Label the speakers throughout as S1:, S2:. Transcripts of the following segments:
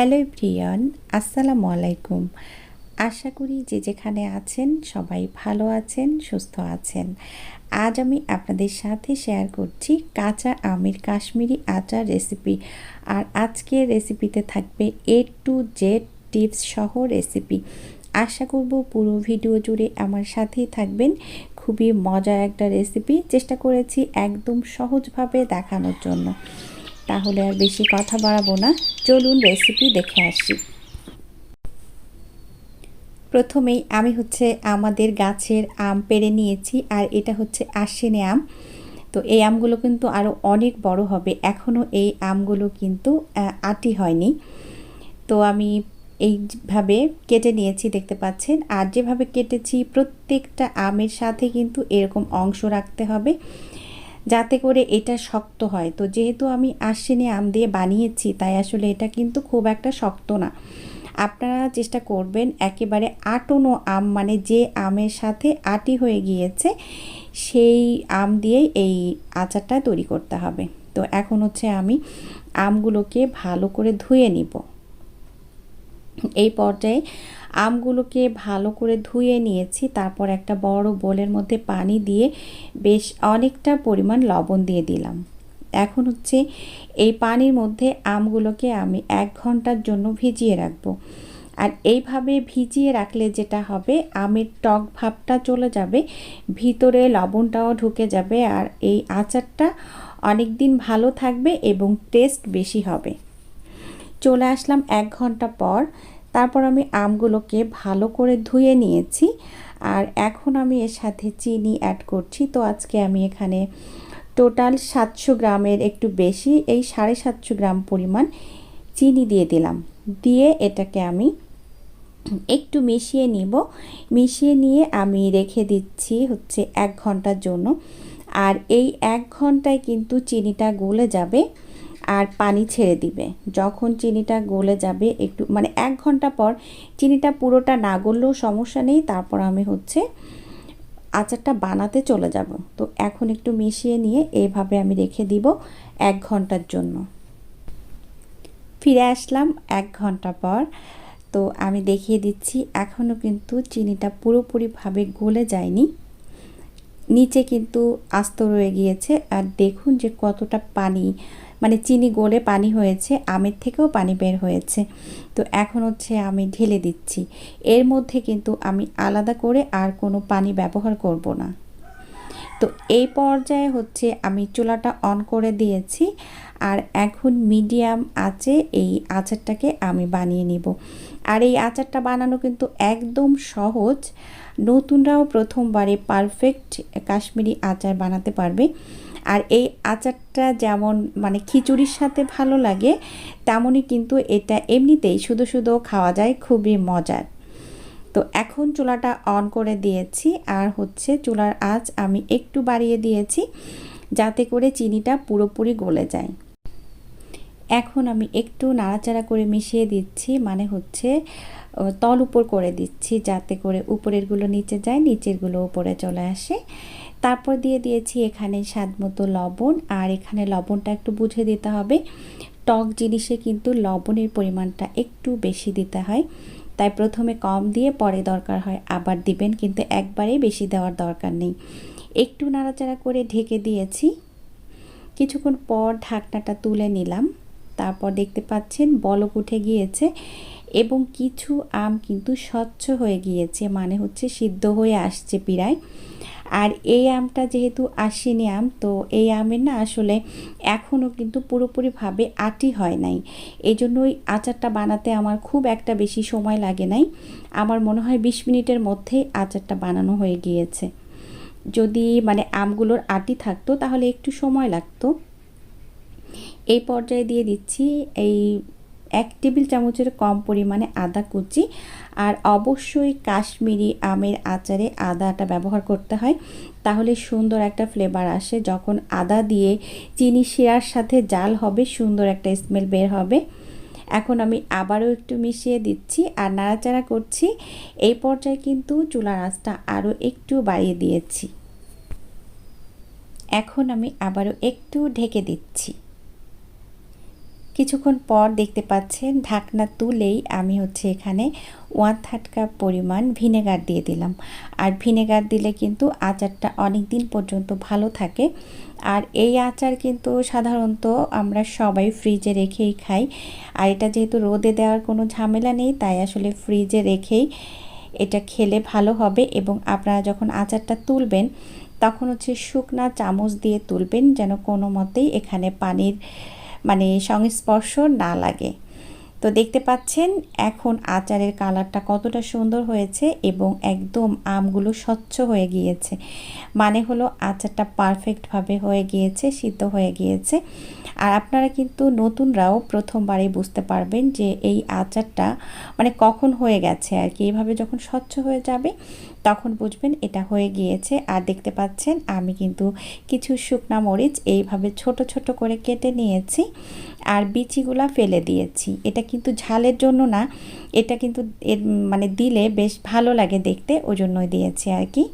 S1: Hello প্রিয়ন, আসসালামু আলাইকুম। আশা করি যে যেখানে আছেন সবাই ভালো আছেন, সুস্থ আছেন। আজ আমি আপনাদের সাথে শেয়ার করছি কাঁচা আমের কাশ্মীরি আচার রেসিপি আর আজকের রেসিপিতে থাকবে এ টু জেড টিপস সহ রেসিপি আশা করব পুরো ভিডিও জুড়ে আমার সাথেই থাকবেন। খুবই মজার একটা রেসিপি চেষ্টা করেছি একদম সহজভাবে দেখানোর জন্য। তাহলে আর বেশি কথা বাড়াবো না। চলুন রেসিপি দেখে আসি। প্রথমেই আমি হচ্ছে আমাদের গাছের আম পেরে নিয়েছি, আর এটা হচ্ছে আশ্বিনে আম। তো এই আমগুলো কিন্তু আরও অনেক বড় হবে। এখনও এই আমগুলো কিন্তু আটি হয়নি। তো আমি এইভাবে কেটে নিয়েছি, দেখতে পাচ্ছেন। আর যেভাবে কেটেছি, প্রত্যেকটা আমের সাথে কিন্তু এরকম অংশ রাখতে হবে। যাতে করে এটা শক্ত হয়। তো যেহেতু আমি আশ্বিনে আম দিয়ে বানিয়েছি, তাই আসলে এটা কিন্তু খুব একটা শক্ত না। আপনারা চেষ্টা করবেন একেবারে আটনো আম মানে যে আমের সাথে আটি হয়ে গিয়েছে, সেই আম দিয়েই এই আচারটা তৈরি করতে হবে। তো এখন হচ্ছে আমি আমগুলোকে ভালো করে ধুয়ে নিব। এই পর্যায়ে আমগুলোকে ভালো করে ধুয়ে নিয়েছি। তারপর একটা বড় বোলের মধ্যে পানি দিয়ে বেশ অনেকটা পরিমাণ লবণ দিয়ে দিলাম। এখন হচ্ছে এই পানির মধ্যে আমগুলোকে আমি এক ঘণ্টার জন্য ভিজিয়ে রাখব। আর এইভাবে ভিজিয়ে রাখলে যেটা হবে, আমের টক ভাবটা চলে যাবে, ভিতরে লবণটাও ঢুকে যাবে, আর এই আচারটা অনেক দিন ভালো থাকবে এবং টেস্ট বেশি হবে। চলে আসলাম এক ঘণ্টা পর। তারপর আমি আমগুলোকে ভালো করে ধুয়ে নিয়েছি। আর এখন আমি এর সাথে চিনি অ্যাড করছি। তো আজকে আমি এখানে টোটাল সাতশো গ্রামের একটু বেশি, এই সাড়ে সাতশো গ্রাম পরিমাণ চিনি দিয়ে দিলাম। দিয়ে এটাকে আমি একটু মিশিয়ে নিব। মিশিয়ে নিয়ে আমি রেখে দিচ্ছি হচ্ছে এক ঘণ্টার জন্য। আর এই এক ঘন্টায় কিন্তু চিনিটা গলে যাবে। আর পানি ছেড়ে দিবে। যখন চিনিটা গলে যাবে একটু মানে এক ঘণ্টা পর চিনিটা পুরোটা না গললেও সমস্যা নেই, তারপর আমি হচ্ছে আচারটা বানাতে চলে যাব। তো এখন একটু মিশিয়ে নিয়ে এইভাবে আমি রেখে দিব এক ঘণ্টার জন্য। ফিরে আসলাম এক ঘণ্টা পর। তো আমি দেখিয়ে দিচ্ছি এখনও কিন্তু চিনিটা পুরোপুরিভাবে গলে যায়নি। নিচে কিন্তু আস্ত রয়ে গিয়েছে। আর দেখুন যে কতটা পানি মানে চিনি গলে পানি হয়েছে, আমের থেকেও পানি বের হয়েছে। তো এখন হচ্ছে আমি ঢেলে দিচ্ছি। এর মধ্যে কিন্তু আমি আলাদা করে আর কোনো পানি ব্যবহার করব না। তো এই পর্যায়ে হচ্ছে আমি চুলাটা অন করে দিয়েছি আর এখন মিডিয়াম আছে এই আচারটাকে আমি বানিয়ে নিব। আর এই আচারটা বানানো কিন্তু একদম সহজ। নতুনরাও প্রথমবারে পারফেক্ট কাশ্মীরি আচার বানাতে পারবে। আর এই আচারটা যেমন মানে খিচুড়ির সাথে ভালো লাগে, তেমনই কিন্তু এটা এমনিতেই শুধু শুধু খাওয়া যায়, খুবই মজার। তো এখন চুলাটা অন করে দিয়েছি, আর হচ্ছে চুলার আঁচ আমি একটু বাড়িয়ে দিয়েছি, যাতে করে চিনিটা পুরোপুরি গলে যায়। এখন আমি একটু নাড়াচাড়া করে মিশিয়ে দিচ্ছি মানে হচ্ছে তল উপর করে দিচ্ছি, যাতে করে উপরেরগুলো নিচে যায়, নিচেরগুলো উপরে চলে আসে। তারপর দিয়ে দিয়েছি এখানে স্বাদ মতো লবণ, আর এখানে লবণটা একটু বুঝে দিতে হবে। টক জিনিসে কিন্তু লবণের পরিমাণটা একটু বেশি দিতে হয়। তাই প্রথমে কম দিয়ে পরে দরকার হয় আবার দিবেন, কিন্তু একবারেই বেশি দেওয়ার দরকার নেই। একটু নাড়াচাড়া করে ঢেকে দিয়েছি। কিছুক্ষণ পর ঢাকনাটা তুলে নিলাম। তারপর দেখতে পাচ্ছেন বলক উঠে গিয়েছে। এবং কিছু আম কিন্তু স্বচ্ছ হয়ে গিয়েছে মানে হচ্ছে সিদ্ধ হয়ে আসছে পিরায়। আর এই আমটা যেহেতু আশ্বিনী আম, তো এই আমের না আসলে এখনও কিন্তু পুরোপুরিভাবে আটি হয় নাই। এই জন্য ওই আচারটা বানাতে আমার খুব একটা বেশি সময় লাগে নাই। আমার মনে হয় বিশ মিনিটের মধ্যেই আচারটা বানানো হয়ে গিয়েছে। যদি মানে আমগুলোর আটি থাকতো, তাহলে একটু সময় লাগতো। এই পর্যায়ে দিয়ে দিচ্ছি এই এক টেবিল চামচের কম পরিমাণে আদা কুচি আর অবশ্যই কাশ্মীরি আমের আচারে আদাটা ব্যবহার করতে হয়। তাহলে সুন্দর একটা ফ্লেভার আসে। যখন আদা দিয়ে চিনি শিরার সাথে জাল হবে, সুন্দর একটা স্মেল বের হবে। এখন আমি আবারও একটু মিশিয়ে দিচ্ছি আর নাড়াচাড়া করছি। এই পর্যায়ে কিন্তু চুলার আঁচটা আরও একটু বাড়িয়ে দিয়েছি। এখন আমি আবারও একটু ঢেকে দিচ্ছি। কিছুক্ষণ পর দেখতে পাচ্ছেন ঢাকনা তুলেই আমি হচ্ছে এখানে ওয়ান থার্ড কাপ পরিমাণ ভিনেগার দিয়ে দিলাম। আর ভিনেগার দিলে কিন্তু আচারটা অনেক দিন পর্যন্ত ভালো থাকে। আর এই আচার কিন্তু সাধারণত আমরা সবাই ফ্রিজে রেখেই খাই। আর এটা যেহেতু রোদে দেওয়ার কোনো ঝামেলা নেই, তাই আসলে ফ্রিজে রেখেই এটা খেলে ভালো হবে এবং আপনারা যখন আচারটা তুলবেন, তখন হচ্ছে শুকনা চামচ দিয়ে তুলবেন যেন কোনো মতেই এখানে পানির মানে সংস্পর্শ না লাগে। তো দেখতে পাচ্ছেন, এখন আচারের কালারটা কতটা সুন্দর হয়েছে এবং একদম আমগুলো স্বচ্ছ হয়ে গিয়েছে। মানে হলো আচারটা পারফেক্টভাবে হয়ে গিয়েছে, সিদ্ধ হয়ে গিয়েছে। আর আপনারা কিন্তু নতুনরাও প্রথমবারই বুঝতে পারবেন যে এই আচারটা মানে কখন হয়ে গেছে আর কি। এইভাবে যখন স্বচ্ছ হয়ে যাবে, তখন বুঝবেন এটা হয়ে গিয়েছে। আর দেখতে পাচ্ছেন, আমি কিন্তু কিছু শুকনা মরিচ এইভাবে ছোট ছোট করে কেটে নিয়েছি আর বিচিগুলা ফেলে দিয়েছি। এটা কিন্তু ঝালের জন্য না, এটা কিন্তু মানে দিলে বেশ ভালো লাগে দেখতে ওই জন্যই দিয়েছি আর কি।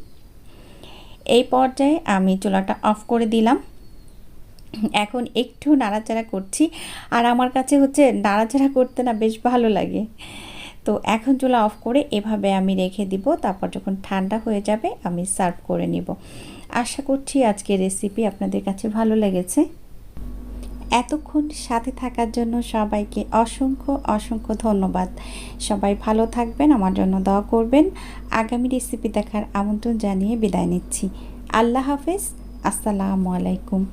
S1: এই পর্যায়ে আমি চুলাটা অফ করে দিলাম। এখন একটু নাড়াচাড়া করছি। আর আমার কাছে হচ্ছে নাড়াচাড়া করতে না বেশ ভালো লাগে। তো এখন চুলা অফ করে এভাবে আমি রেখে দিব। তারপর যখন ঠান্ডা হয়ে যাবে আমি সার্ভ করে নিব। আশা করছি আজকের রেসিপি আপনাদের কাছে ভালো লেগেছে। এতক্ষণ সাথে থাকার জন্য সবাইকে অসংখ্য অসংখ্য ধন্যবাদ। সবাই ভালো থাকবেন, আমার জন্য দোয়া করবেন। আগামী রেসিপি দেখার আমন্ত্রণ জানিয়ে বিদায় নিচ্ছি। আল্লাহ হাফেজ, আসসালামু আলাইকুম।